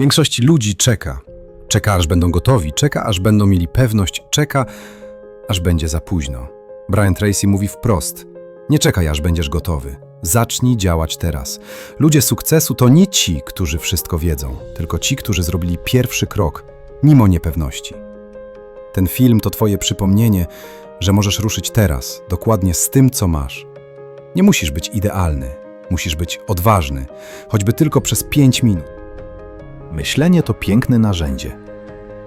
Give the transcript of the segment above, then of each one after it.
Większość ludzi czeka. Czeka, aż będą gotowi, czeka, aż będą mieli pewność, czeka, aż będzie za późno. Brian Tracy mówi wprost: Nie czekaj, aż będziesz gotowy. Zacznij działać teraz. Ludzie sukcesu to nie ci, którzy wszystko wiedzą, tylko ci, którzy zrobili pierwszy krok, mimo niepewności. Ten film to Twoje przypomnienie, że możesz ruszyć teraz, dokładnie z tym, co masz. Nie musisz być idealny, musisz być odważny, choćby tylko przez pięć minut. Myślenie to piękne narzędzie,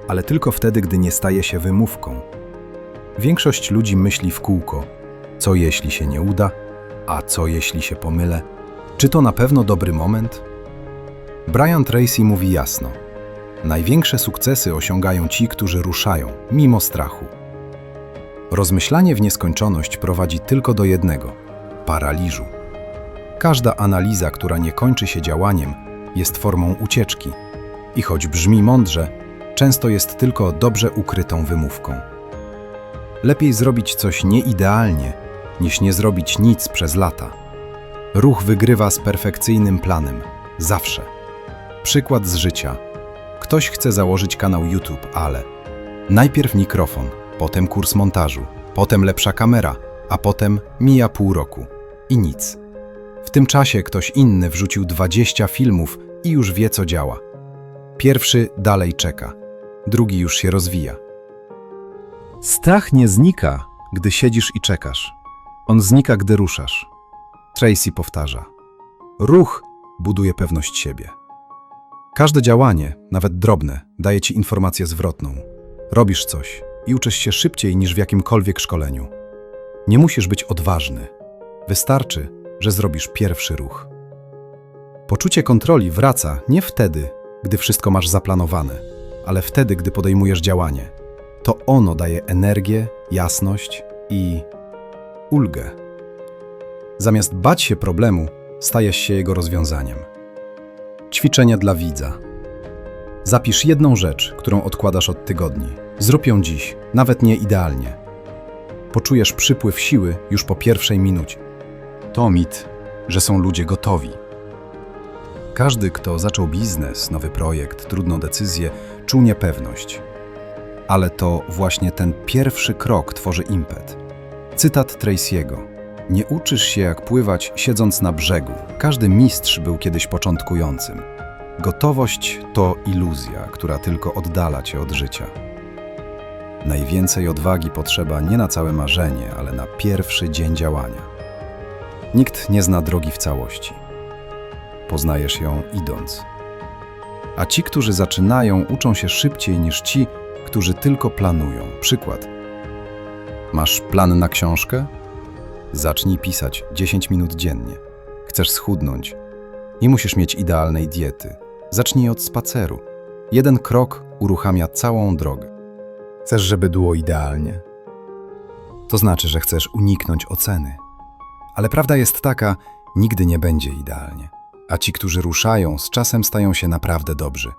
ale tylko wtedy, gdy nie staje się wymówką. Większość ludzi myśli w kółko: co jeśli się nie uda, a co jeśli się pomylę? Czy to na pewno dobry moment? Brian Tracy mówi jasno: Największe sukcesy osiągają ci, którzy ruszają, mimo strachu. Rozmyślanie w nieskończoność prowadzi tylko do jednego paraliżu. Każda analiza, która nie kończy się działaniem, jest formą ucieczki. I choć brzmi mądrze, często jest tylko dobrze ukrytą wymówką. Lepiej zrobić coś nieidealnie, niż nie zrobić nic przez lata. Ruch wygrywa z perfekcyjnym planem. Zawsze. Przykład z życia. Ktoś chce założyć kanał YouTube, ale najpierw mikrofon, potem kurs montażu, potem lepsza kamera, a potem mija pół roku i nic. W tym czasie ktoś inny wrzucił 20 filmów i już wie, co działa. Pierwszy dalej czeka, drugi już się rozwija. Strach nie znika, gdy siedzisz i czekasz. On znika, gdy ruszasz. Tracy powtarza. Ruch buduje pewność siebie. Każde działanie, nawet drobne, daje ci informację zwrotną. Robisz coś i uczysz się szybciej niż w jakimkolwiek szkoleniu. Nie musisz być odważny. Wystarczy, że zrobisz pierwszy ruch. Poczucie kontroli wraca nie wtedy, gdy wszystko masz zaplanowane, ale wtedy, gdy podejmujesz działanie. To ono daje energię, jasność i ulgę. Zamiast bać się problemu, stajesz się jego rozwiązaniem. Ćwiczenia dla widza. Zapisz jedną rzecz, którą odkładasz od tygodni. Zrób ją dziś, nawet nie idealnie. Poczujesz przypływ siły już po pierwszej minucie. To mit, że są ludzie gotowi. Każdy, kto zaczął biznes, nowy projekt, trudną decyzję, czuł niepewność. Ale to właśnie ten pierwszy krok tworzy impet. Cytat Tracy'ego. Nie uczysz się jak pływać siedząc na brzegu. Każdy mistrz był kiedyś początkującym. Gotowość to iluzja, która tylko oddala cię od życia. Najwięcej odwagi potrzeba nie na całe marzenie, ale na pierwszy dzień działania. Nikt nie zna drogi w całości. Poznajesz ją idąc. A ci, którzy zaczynają, uczą się szybciej niż ci, którzy tylko planują. Przykład. Masz plan na książkę? Zacznij pisać 10 minut dziennie. Chcesz schudnąć? Nie musisz mieć idealnej diety. Zacznij od spaceru. Jeden krok uruchamia całą drogę. Chcesz, żeby było idealnie? To znaczy, że chcesz uniknąć oceny. Ale prawda jest taka, nigdy nie będzie idealnie. A ci, którzy ruszają, z czasem stają się naprawdę dobrzy.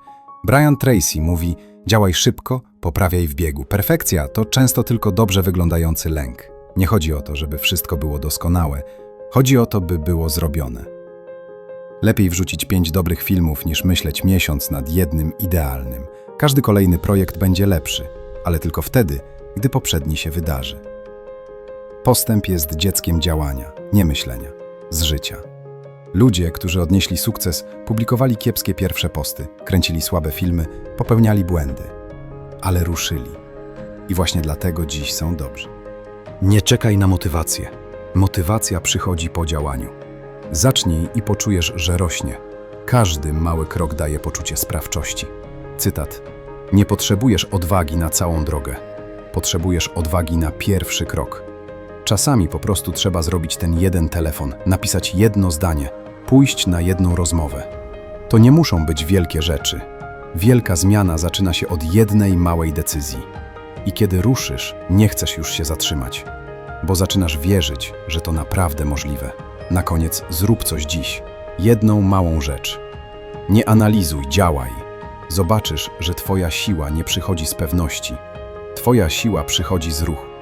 Brian Tracy mówi: działaj szybko, poprawiaj w biegu. Perfekcja to często tylko dobrze wyglądający lęk. Nie chodzi o to, żeby wszystko było doskonałe, chodzi o to, by było zrobione. Lepiej wrzucić pięć dobrych filmów, niż myśleć miesiąc nad jednym idealnym. Każdy kolejny projekt będzie lepszy, ale tylko wtedy, gdy poprzedni się wydarzy. Postęp jest dzieckiem działania, nie myślenia, z życia. Ludzie, którzy odnieśli sukces, publikowali kiepskie pierwsze posty, kręcili słabe filmy, popełniali błędy, ale ruszyli. I właśnie dlatego dziś są dobrzy. Nie czekaj na motywację. Motywacja przychodzi po działaniu. Zacznij i poczujesz, że rośnie. Każdy mały krok daje poczucie sprawczości. Cytat. Nie potrzebujesz odwagi na całą drogę. Potrzebujesz odwagi na pierwszy krok. Czasami po prostu trzeba zrobić ten jeden telefon, napisać jedno zdanie, pójść na jedną rozmowę. To nie muszą być wielkie rzeczy. Wielka zmiana zaczyna się od jednej małej decyzji. I kiedy ruszysz, nie chcesz już się zatrzymać, bo zaczynasz wierzyć, że to naprawdę możliwe. Na koniec zrób coś dziś. Jedną małą rzecz. Nie analizuj, działaj. Zobaczysz, że Twoja siła nie przychodzi z pewności. Twoja siła przychodzi z ruchu.